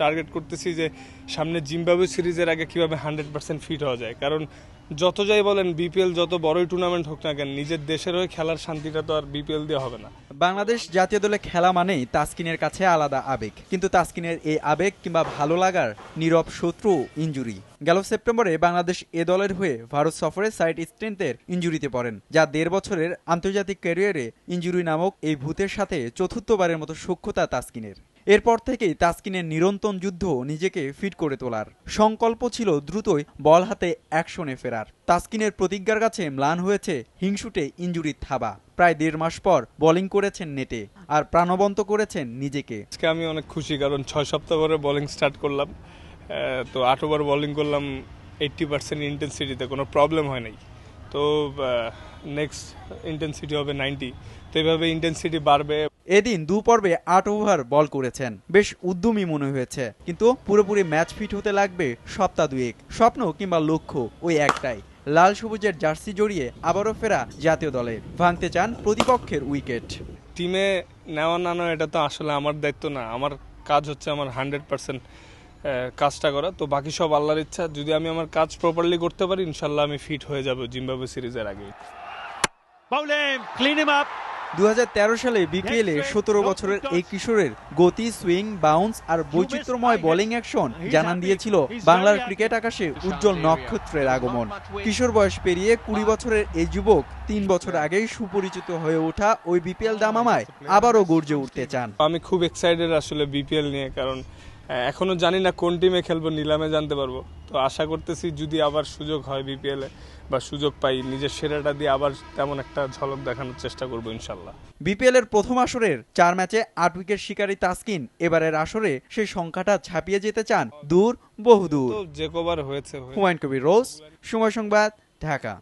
Target করতেছি যে সামনে জিম্বাবু সিরিজের আগে কীভাবে হান্ড্রেড পার্সেন্ট ফিট হওয়া যায়। কারণ যত যাই বলেন বিপিএল যত বড়ই টুর্নামেন্ট হোক না কেন, নিজের দেশের হয়ে খেলার শান্তিটা তো আর বিপিএল দিয়ে হবে না। বাংলাদেশ জাতীয় দলে খেলা মানেই তাসকিনের কাছে আলাদা আবেগ। কিন্তু তাসকিনের এই আবেগ কিংবা ভালো লাগার নীরব শত্রু ইঞ্জুরি। গেল সেপ্টেম্বরে বাংলাদেশ এ দলের হয়ে ভারত সফরে সাইড স্ট্রেন্থের ইঞ্জুরিতে পড়েন, যা দেড় বছরের আন্তর্জাতিক ক্যারিয়ারে ইঞ্জুরি নামক এই ভূতের সাথে চতুর্থবারের মতো সূক্ষ্মতা তাসকিনের। এরপর থেকেই তাসকিনের নিরন্তন যুদ্ধ নিজেকে ফিট করে তোলার। সংকল্প ছিল দ্রুতই বল হাতে অ্যাকশনে ফেরার। তাসকিনের প্রতিজ্ঞার কাছে ম্লান হয়েছে হিংসুটে ইঞ্জুরির থাবা। প্রায় দেড় মাস পর বোলিং করেছেন নেটে আর প্রাণবন্ত করেছেন নিজেকে। আজকে আমি অনেক খুশি কারণ ছয় সপ্তাহ পরে বোলিং স্টার্ট করলাম। তো আট ওভার বোলিং করলাম এইট্টি পার্সেন্ট ইন্টেন্সিটিতে কোনো প্রবলেম হয় নাই। তো নেক্সট ইন্টেন্সিটি হবে নাইনটি তো এইভাবে ইন্টেন্সিটি বাড়বে। এদিন দু পর্বে আট ওভার বল করেছেন। বেশ উদ্যমী মনে হয়েছে। কিন্তু পুরোপুরি ম্যাচ ফিট হতে লাগবে সপ্তাহ দুয়েক। স্বপ্ন কিংবা লক্ষ্য ওই একটাই। লাল সবুজের জার্সি জড়িয়ে আবারও ফেরা জাতীয় দলে। ভাঙতে চান প্রতিপক্ষের উইকেট। টিমে নেওয়া না এটা তো আসলে আমার দায়িত্ব না। আমার কাজ হচ্ছে আমার হান্ড্রেড পার্সেন্ট কাজটা করা। তো বাকি সব আল্লাহর ইচ্ছা যদি আমি আমার কাজ প্রপারলি করতে পারি ইনশাল্লাহ আমি ফিট হয়ে যাব জিম্বাবু সিরিজের আগে। Bowling, clean him up. দু হাজার তেরো সালে বিপিএল এ সতেরো বছরের এই কিশোরের গতি সুইং বাউন্স আর বৈচিত্র্যময় বোলিং অ্যাকশন জানান দিয়েছিল বাংলার ক্রিকেট আকাশে উজ্জ্বল নক্ষত্রের আগমন। কিশোর বয়স পেরিয়ে কুড়ি বছরের এই যুবক তিন বছর আগেই সুপরিচিত হয়ে ওঠা ওই বিপিএল দামামায় আবারও গর্জে উঠতে চান। আমি খুব এক্সাইটেড আসলে বিপিএল নিয়ে কারণ এখনও জানি না কোন টিমে খেলব নিলামে জানতে পারব। তো আশা করতেছি যদি আবার সুযোগ হয় বিপিএল এ বা সুযোগ পাই নিজের সেরাটা দিয়ে আবার তেমন একটা ঝলক দেখানোর চেষ্টা করব ইনশাল্লাহ। বিপিএল এর প্রথম আসরের চার ম্যাচে আট উইকেট শিকারী তাসকিন এবারের আসরে সেই সংখ্যাটা ছাপিয়ে যেতে চান দূর বহুদূর। যে কবার হয়েছে। হুমায়ুন কবির রোজ সময় সংবাদ ঢাকা।